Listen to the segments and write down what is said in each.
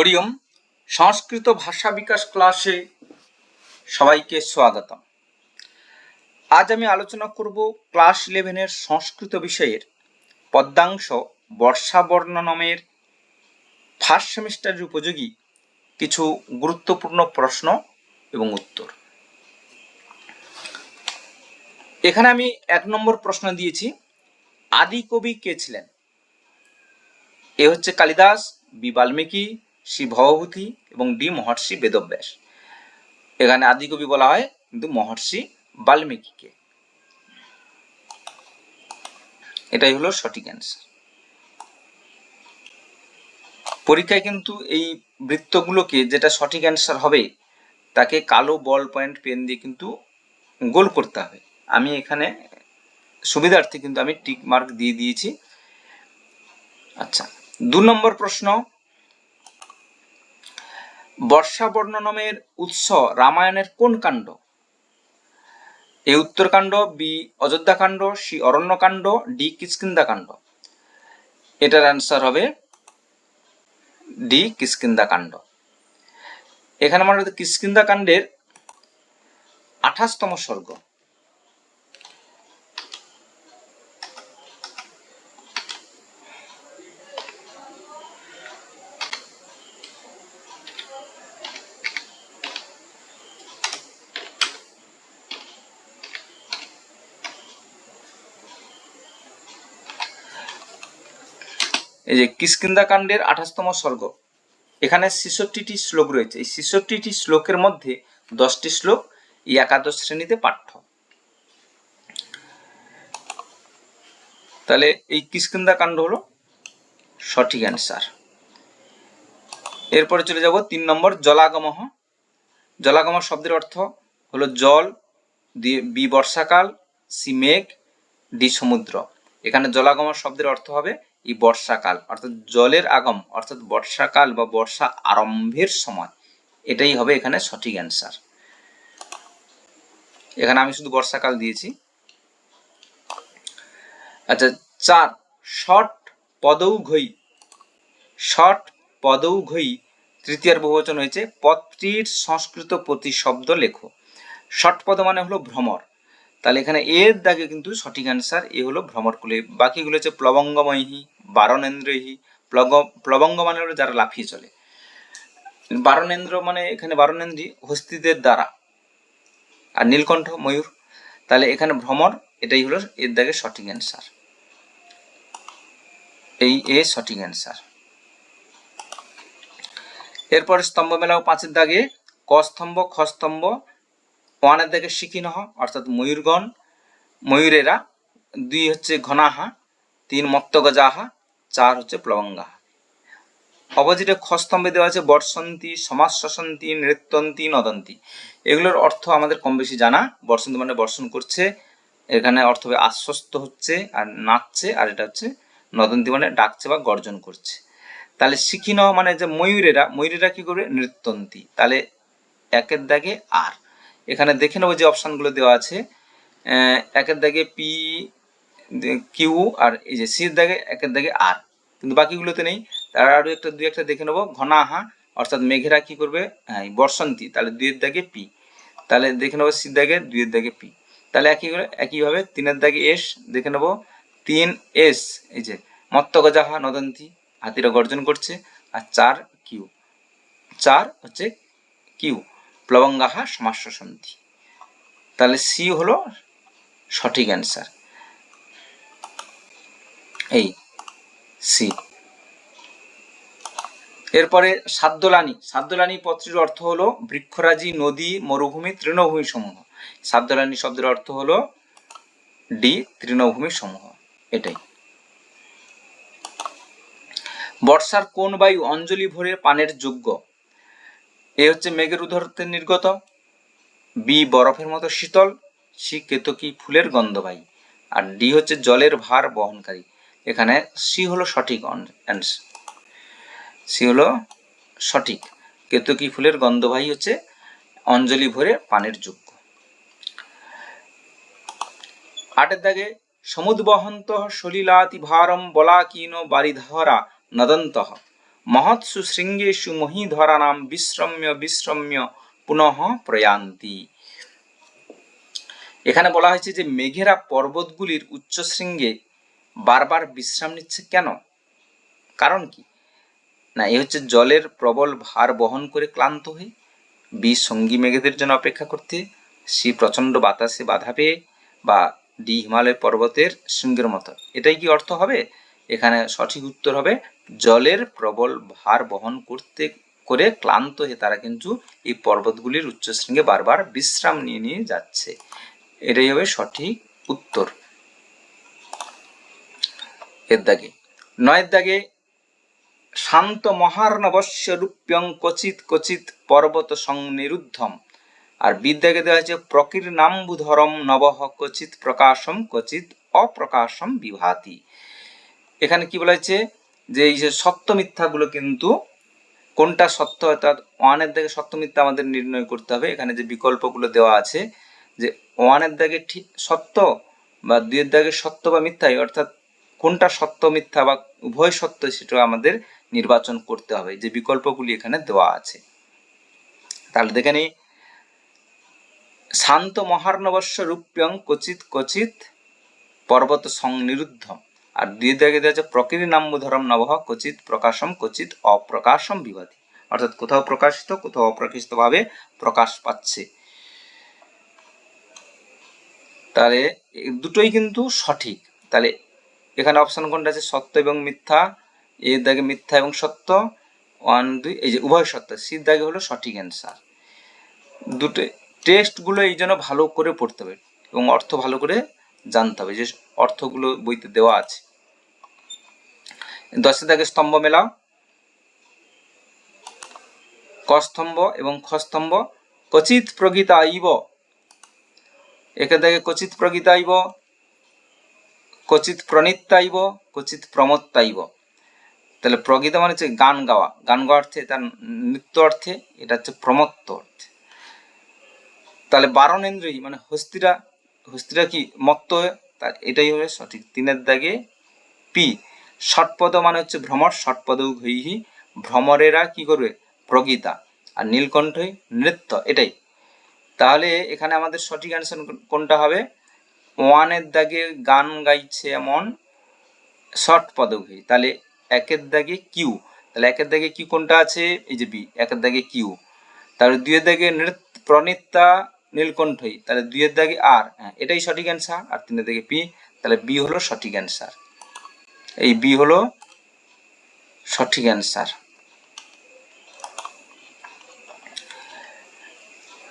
হরিওম সংস্কৃত ভাষা বিকাশ ক্লাসে সবাইকে স্বাগতম। আজ আমি আলোচনা করব ক্লাস ইলেভেনের সংস্কৃত বিষয়ের পদ্মাংশ বর্ষাবর্ণ নামের ফার্স্ট সেমিস্টারের উপযোগী কিছু গুরুত্বপূর্ণ প্রশ্ন এবং উত্তর। এখানে আমি এক নম্বর প্রশ্ন দিয়েছি, আদি কবি কে ছিলেন? এ হচ্ছে কালিদাস, বি বাল্মীকি সি ভবভূতি এবং ডি মহর্ষি বেদব্যাস। এখানে আদিকবি বলা হয় কিন্তু মহর্ষি বাল্মীকিকে। এটাই হলো সঠিক অ্যান্সার পরীক্ষায় কিন্তু এই বৃত্তগুলোকে যেটা সঠিক অ্যান্সার হবে, তাকে কালো বল পয়েন্ট পেন দিয়ে কিন্তু গোল করতে হবে। আমি এখানে সুবিধার্থে কিন্তু আমি টিক মার্ক দিয়ে দিয়েছি। আচ্ছা দু নম্বর প্রশ্ন বর্ষাবর্ণ নামের উৎস রামায়ণের কোন কাণ্ড? A Uttarakanda B Ayodhyakanda C Aranyakanda D Kishkindhakanda এটার অ্যান্সার হবে ডি কিষ্কিন্দাকাণ্ড এখানে আমরা কিষ্কিন্দাকাণ্ডের আঠাশতম স্বর্গ এই যে কিষ্কিন্দা কাণ্ডের আঠাশতম স্বর্গ। এখানে ছেষট্টিটি শ্লোক রয়েছে। এই ছেষট্টিটি শ্লোকের মধ্যে দশটি শ্লোক এই একাদশ শ্রেণীতে পাঠ্য। তাহলে এই কিষ্কিন্দা কাণ্ড হলো সঠিক অ্যান্সার এরপরে চলে যাব তিন নম্বর জলাগমহ। জলাগম শব্দের অর্থ হলো জল দিয়ে বি বর্ষাকাল, সি, মেঘ, ডি, সমুদ্র। এখানে জলাগম শব্দের অর্থ হবে এই বর্ষাকাল, অর্থাৎ জলের আগম অর্থাৎ বর্ষাকাল বা বর্ষা আরম্ভের সময়। এটাই হবে এখানে সঠিক অ্যান্সার এখানে আমি শুধু বর্ষাকাল দিয়েছি। আচ্ছা চার, শট পদৌঘই শট পদৌঘই তৃতীয়ার বহুবচন হয়েছে, পত্রীর সংস্কৃত প্রতিশব্দ লেখো। শট পদ মানে হলো ভ্রমর। তাহলে এখানে এর দাগে কিন্তু সঠিক অ্যান্সার এ হলো ভ্রমরকুলে। বাকিগুলো হচ্ছে প্লবঙ্গময়ী বারণেন্দ্রহী প্লব প্লবঙ্গ মানে হলো যারা লাফিয়ে চলে। বারণেন্দ্র মানে এখানে বারণেন্দ্রী হস্তিদের দ্বারা। আর নীলকণ্ঠ ময়ূর। তাহলে এখানে ভ্রমর, এটাই হলো এর দাগে সঠিক অ্যান্সার এই এ সঠিক অ্যান্সার এরপরে স্তম্ভ মেলাও পাঁচের দাগে, ক স্তম্ভ, খ স্তম্ভ ওয়ানের দাগে শিখিনহ অর্থাৎ ময়ূরগণ, ময়ূরেরা, দুই হচ্ছে ঘনাহা, তিন মত্তগজাহা, চার হচ্ছে প্লবঙ্গাহা। অপোজিটে খস্তম্ভে দেওয়া আছে বর্ষন্তী সমাজ শসন্তী নৃত্যন্তী, নদন্তী। এগুলোর অর্থ আমাদের কম বেশি জানা। বর্ষন্তী মানে বর্ষণ করছে, এখানে অর্থ হবে আশ্বস্ত হচ্ছে আর নাচছে, আর এটা হচ্ছে নদন্তী মানে ডাকছে বা গর্জন করছে। তাহলে শিখিন মানে যে ময়ূরেরা ময়ূরেরা কি করবে? নৃত্যন্তী। তাহলে একের দাগে আর। এখানে দেখে নেব যে অপশানগুলো দেওয়া আছে। একের দাগে পি কিউ আর এই যে সির দাগে, একের দাগে আর কিন্তু বাকিগুলোতে নেই। তার আরও একটা, দুই একটা দেখে নেব। ঘনাহা, অর্থাৎ মেঘেরা কি করবে? হ্যাঁ বর্ষন্তী। তাহলে দুইয়ের দাগে পি তাহলে দেখে নেব সির দাগে, দুইয়ের দাগে পি তাহলে একই করে, একইভাবে তিনের দাগে এস দেখে নেব। তিন এস এই যে মত্ত মত্তগজাহা, নদন্তী, হাতিরা গর্জন করছে। আর চার কিউ চার হচ্ছে কিউ প্লবঙ্গাহা সমাস্য সন্ধি তাহলে সি হলো সঠিক অ্যান্সার এই সি এরপরে সাদ্যলানি সাদ্যলানি পত্রের অর্থ হলো বৃক্ষরাজি, নদী, মরুভূমি, তৃণভূমি সমূহ। সাদ্যলানি শব্দের অর্থ হলো ডি তৃণভূমি সমূহ। এটাই। বর্ষার কোন বায়ু অঞ্জলি ভরে পানের যোগ্য? এ হচ্ছে মেঘের উদাহরণের নির্গত। বি বরফের মতো শীতল সি কেতকী ফুলের গন্ধবাহী আর ডি হচ্ছে জলের ভার বহনকারী। এখানে সি হলো সঠিক সি হলো সঠিক। কেতকী ফুলের গন্ধবাহী হচ্ছে অঞ্জলি ভরে পানের যোগ্য। আটের দাগে, সমুদ্বহন্ত সলিলাতি ভারম বলাকীন বারিধারা নদন্ত। মহৎসু শৃঙ্গেষু মহিধরানাম বিশ্রম্য বিশ্রম্য পুনঃ প্রয়ান্তি। এখানে বলা হয়েছে যে মেঘেরা পর্বতগুলির উচ্চ শৃঙ্গে বারবার বিশ্রাম নিচ্ছে কেন? কারণ কি? না, এ হচ্ছে জলের প্রবল ভার বহন করে ক্লান্ত হয়ে বি সঙ্গী মেঘেদের জন্য অপেক্ষা করতে সি প্রচণ্ড বাতাসে বাধা পেয়ে বা ডি হিমালয় পর্বতের শৃঙ্গের মতো। এটাই কি অর্থ হবে? এখানে সঠিক উত্তর হবে, জলের প্রবল ভার বহন করতে করে ক্লান্ত হয়ে তারা কিন্তু এই পর্বতগুলির উচ্চ শৃঙ্গে বারবার বিশ্রাম নিয়ে নিয়ে যাচ্ছে। এটাই হবে সঠিক উত্তর। এর দাগে, নয়ের দাগে, শান্ত মহার্ণবস্য রূপ্যং কচিত কচিত পর্বত সংনিরুদ্ধম আর বিদ্যাকে দেওয়া হয়েছে প্রকৃর নাম্বুধরম নবহ কচিত প্রকাশম কচিত অপ্রকাশম বিভাতি। এখানে কি বলা হয়েছে? যে এই যে সত্য মিথ্যাগুলো কিন্তু কোনটা সত্য অর্থাৎ ওয়ানের দাগে সত্য মিথ্যা আমাদের নির্ণয় করতে হবে। এখানে যে বিকল্পগুলো দেওয়া আছে যে ওয়ানের দাগে ঠিক সত্য বা দুইয়ের দাগে সত্য বা মিথ্যাই, অর্থাৎ কোনটা সত্য মিথ্যা বা উভয় সত্য সেটা আমাদের নির্বাচন করতে হবে। যে বিকল্পগুলি এখানে দেওয়া আছে। তাহলে দেখে নিই। শান্ত মহার্ণবস্য রূপ্যং কচিত কচিত পর্বত সংনিরুদ্ধ। আর দুই দাগে দেওয়া আছে প্রকৃতি নাম্য ধরম নবহ কচিত প্রকাশম কচিত অপ্রকাশম বিবাদী অর্থাৎ কোথাও প্রকাশিত, কোথাও অপ্রকাশিত ভাবে প্রকাশ পাচ্ছে। তাহলে দুটোই কিন্তু সঠিক। তাহলে এখানে অপশন কোনটা আছে? সত্য এবং মিথ্যা। এ দাগে মিথ্যা এবং সত্য। ওয়ান, দুই, এই যে উভয় সত্য। সির দাগে হলো সঠিক অ্যান্সার। দুটো টেক্সটগুলো এই জন্য ভালো করে পড়তে হবে এবং অর্থ ভালো করে জানতে হবে যে অর্থগুলো বইতে দেওয়া আছে। দশের দাগে স্তম্ভ মেলাও। কস্তম্ভ এবং খস্তম্ভ। স্তম্ভ প্রগীতা প্রগীতাইব একে দাগে কচিত প্রগীতাইব কচিত প্রণিতাইব কচিত প্রমত্তাইব তাহলে প্রগীতা মানে হচ্ছে গান গাওয়া। গান গাওয়া অর্থে তার নৃত্য অর্থে, এটা হচ্ছে প্রমত্ত অর্থে। তাহলে বারণেন্দ্রী মানে হস্তিরা হস্তিরা কি মত্ত তার এটাই হবে সঠিক। তিনের দাগে পি। ষটপদ মানে হচ্ছে ভ্রমর ষটপদ ঘৈহি ভ্রমরেরা কি করবে? প্রগীতা। আর নীলকণ্ঠই নৃত্য, এটাই। তাহলে এখানে আমাদের সঠিক অ্যান্সার কোনটা হবে? ওয়ানের দাগে গান গাইছে এমন শর্ট পদঘি তাহলে একের দাগে কিউ তাহলে একের দাগে কি কোনটা আছে? এই যে বি একের দাগে কিউ তাহলে দুইয়ের দাগে নৃত্য, প্রণিতা নীলকণ্ঠই তাহলে দুইয়ের দাগে আর হ্যাঁ এটাই সঠিক অ্যান্সার আর তিনের দাগে পি তাহলে বি হলো সঠিক অ্যান্সার এই বি হলো সঠিক অ্যান্সার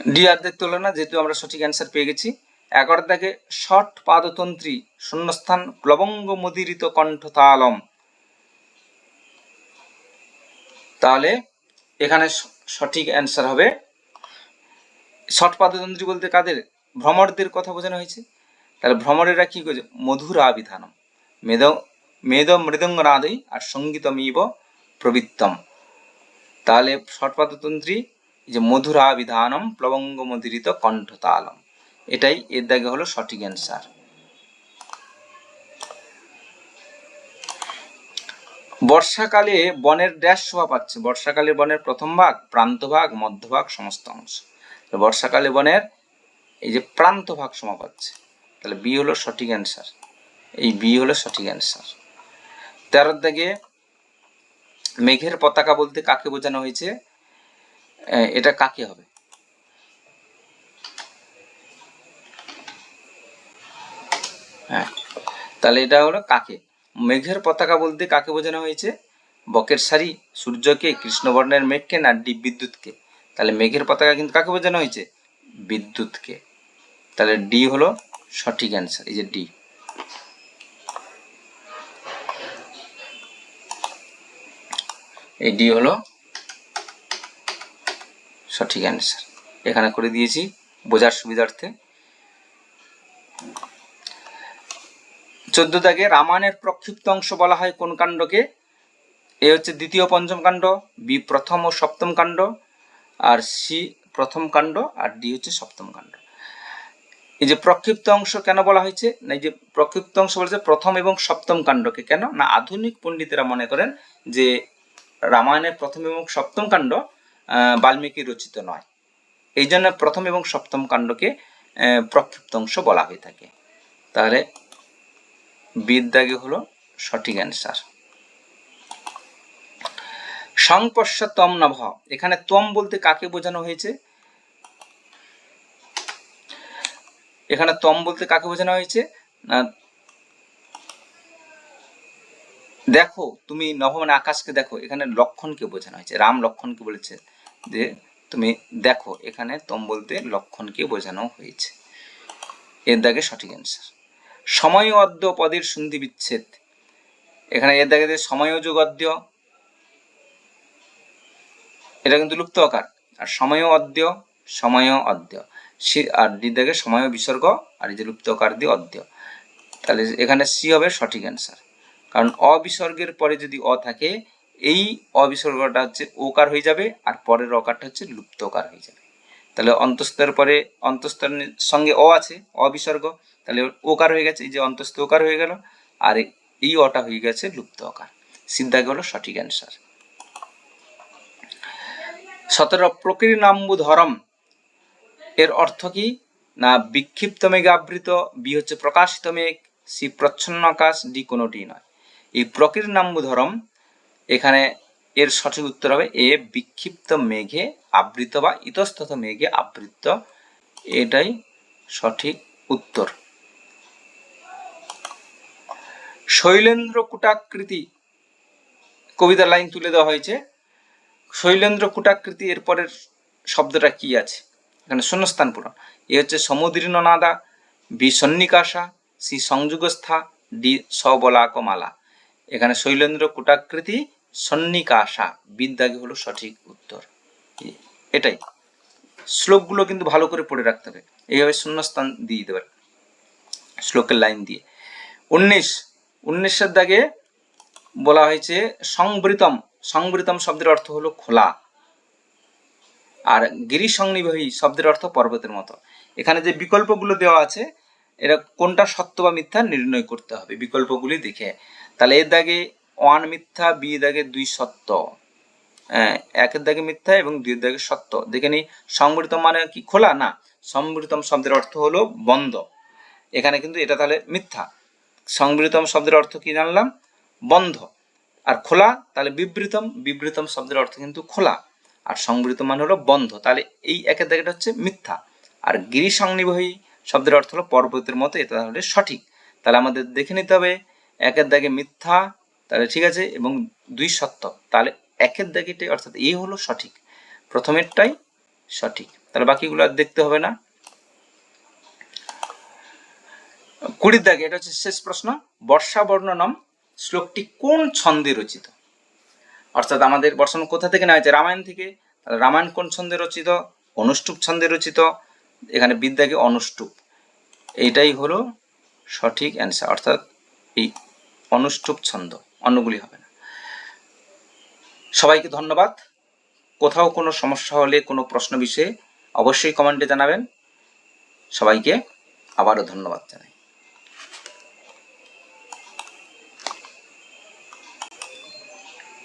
ডি আর দেখতে হলো না যেহেতু আমরা সঠিক অ্যান্সার পেয়ে গেছি এগারো দাগে ষট পাদতন্ত্রী শূন্যস্থান প্লবঙ্গ মুদিরিত কণ্ঠতালম তাহলে এখানে সঠিক অ্যান্সার হবে। ষট পাদতন্ত্রী বলতে কাদের? ভ্রমরদের কথা বোঝানো হয়েছে। তাহলে ভ্রমরেরা কি করছে? মধুর আবিধানম। মেদ মেদ মৃদঙ্গ নাদই আর সঙ্গীতমিব প্রবৃত্তম। তাহলে ষটপাদতন্ত্রী যে মধুরা বিধানম প্লবঙ্গ মধুরিত কণ্ঠতালম। এটাই এর দাগে হলো সঠিক অ্যান্সার বর্ষাকালে বনের ড্যাশ শোভা পাচ্ছে। বর্ষাকালে বনের প্রথম ভাগ, প্রান্ত ভাগ মধ্যভাগ সমস্ত অংশ। বর্ষাকালে বনের এই যে প্রান্ত ভাগ শোভা পাচ্ছে। তাহলে বি হলো সঠিক অ্যান্সার এই বি হলো সঠিক অ্যান্সার তেরোর দাগে মেঘের পতাকা বলতে কাকে বোঝানো হয়েছে? এটা কাকে হবে? হ্যাঁ তাহলে এটা হলো কাকে? মেঘের পতাকা বলতে কাকে বোঝানো হয়েছে? বকের সারি, সূর্যকে, কৃষ্ণবর্ণের মেঘকে না ডি বিদ্যুৎকে? তাহলে মেঘের পতাকা কিন্তু কাকে বোঝানো হয়েছে? বিদ্যুৎকে। তাহলে ডি হলো সঠিক অ্যান্সার, এই যে ডি। এই ডি হলো সঠিক অ্যান্সার এখানে করে দিয়েছি বোঝার সুবিধার্থে। চোদ্দ দাগে রামায়ণের প্রক্ষিপ্ত অংশ বলা হয় কোন কাণ্ডকে? এ হচ্ছে দ্বিতীয়, পঞ্চম কাণ্ড, বি প্রথম ও সপ্তম কাণ্ড, আর সি প্রথম কাণ্ড, আর ডি হচ্ছে সপ্তম কাণ্ড। এই যে প্রক্ষিপ্ত অংশ কেন বলা হয়েছে? না, এই যে প্রক্ষিপ্ত অংশ বলেছে প্রথম এবং সপ্তম কাণ্ডকে। কেন? না, আধুনিক পণ্ডিতেরা মনে করেন যে রামায়ণের প্রথম এবং সপ্তম কাণ্ড বাল্মীকি রচিত নয়। এই জন্য প্রথম এবং সপ্তম কাণ্ডকে আহ, প্রক্ষিপ্ত অংশ বলা হয়ে থাকে। তাহলে বিদ্যাগে হলো সঠিক অ্যান্সার সংপর্শ তম নভ। এখানে তম বলতে কাকে বোঝানো হয়েছে? এখানে তম বলতে কাকে বোঝানো হয়েছে না দেখো, তুমি নভ মানে আকাশকে দেখো, এখানে লক্ষণকে বোঝানো হয়েছে। রাম লক্ষণকে বলেছে যে, তুমি দেখো, এখানে তম বলতে লক্ষণকে বোঝানো হয়েছে। এর দাগে সঠিক অ্যান্সার সময় অদ্য পদের সন্ধি বিচ্ছেদ। এখানে এর দাগে যে সময়যোগ অদ্য, এটা কিন্তু লুপ্ত আকার। আর সময় অদ্য সময় অদ্য। আর ডি দাগে সময় বিসর্গ, আর এই যে লুপ্ত আকার দিয়ে অদ্য। তাহলে এখানে সি হবে সঠিক অ্যান্সার কারণ অবিসর্গের পরে যদি অ থাকে, এই অবিসর্গটা হচ্ছে ওকার হয়ে যাবে আর পরের অকারটা হচ্ছে লুপ্তকার হয়ে যাবে। তাহলে অন্তস্তর পরে অন্তস্তর সঙ্গে অ আছে, অবিসর্গ, তাহলে ওকার হয়ে গেছে, এই যে অন্তস্থ ওকার হয়ে গেল, আর এই অটা হয়ে গেছে লুপ্ত অকার সিদ্ধাকে হলো সঠিক অ্যান্সার। সতেরো প্রকৃতি নাম্বু ধরম এর অর্থ কি? না বিক্ষিপ্ত মেঘে আবৃত বি হচ্ছে প্রকাশিত মেঘ সি প্রচ্ছন্ন আকাশ ডি কোনোটি নয়। এই প্রকৃতির নাম্বু ধরম। এখানে এর সঠিক উত্তর হবে এ, বিক্ষিপ্ত মেঘে আবৃত বা ইতস্তত মেঘে আবৃত। এটাই সঠিক উত্তর। শৈলেন্দ্র কুটাকৃতি কবিতার লাইন তুলে দেওয়া হয়েছে। শৈলেন্দ্র কুটাকৃতি এরপরের শব্দটা কি আছে? এখানে শূন্যস্থান পূরণ। এ হচ্ছে সমুদ্রী নাদা, বি সন্নিকাশা, সি সংযুগস্থা, ডি সবলাকমালা। এখানে শৈলেন্দ্র কুটাকৃতি সন্নিকাশা। বিদ্যাগে হলো সঠিক উত্তর। এটাই। শ্লোকগুলো কিন্তু ভালো করে পড়ে রাখতে হবে। এইভাবে শূন্যস্থান দিয়ে দেবেন শ্লোকের লাইন দিয়ে। উনিশ, উনিশের দাগে বলা হয়েছে সংবৃতম। সংবৃতম শব্দের অর্থ হলো খোলা। আর গিরি সংনিবাহী শব্দের অর্থ পর্বতের মতো। এখানে যে বিকল্পগুলো দেওয়া আছে এটা কোনটা সত্য বা মিথ্যা নির্ণয় করতে হবে। বিকল্পগুলি দেখে তাহলে এর দাগে ওয়ান মিথ্যা বি দাগে দুই সত্য। হ্যাঁ, একের দাগে মিথ্যা এবং দুইয়ের দাগে সত্য। দেখে নি সংবৃতম মানে কি খোলা? না সংবৃতম শব্দের অর্থ হলো বন্ধ। এখানে কিন্তু এটা তাহলে মিথ্যা। সংবৃতম শব্দের অর্থ কি জানলাম? বন্ধ। আর খোলা তাহলে বিবৃতম বিবৃতম শব্দের অর্থ কিন্তু খোলা। আর সংবৃত মানে হলো বন্ধ। তাহলে এই একের দাগেটা হচ্ছে মিথ্যা। আর গিরি সংনিবাহী শব্দের অর্থ হলো পর্বতের মতো এটা তাহলে সঠিক। তাহলে আমাদের দেখে নিতে হবে একের দাগে মিথ্যা, তাহলে ঠিক আছে, এবং দুই সত্য। তাহলে একের দাগেটাই অর্থাৎ এই হলো সঠিক। প্রথমেরটাই সঠিক। তাহলে বাকিগুলো আর দেখতে হবে না। কুড়ির দাগে, এটা হচ্ছে শেষ প্রশ্ন। বর্ষা বর্ণনম শ্লোকটি কোন ছন্দে রচিত? অর্থাৎ আমাদের বর্ষণ কোথা থেকে নেওয়া হয়েছে? রামায়ণ থেকে। রামায়ণ কোন ছন্দে রচিত? অনুষ্টুপ ছন্দে রচিত। এখানে বিদ্যাকে অনুষ্টুপ। এইটাই হলো সঠিক অ্যান্সার। অর্থাৎ এই অনুষ্টুপ ছন্দ, অন্যগুলি হবে না। সবাইকে ধন্যবাদ। কোথাও কোনো সমস্যা হলে, কোনো প্রশ্ন বিষয়ে অবশ্যই কমেন্টে জানাবেন। সবাইকে আবারও ধন্যবাদ জানাই।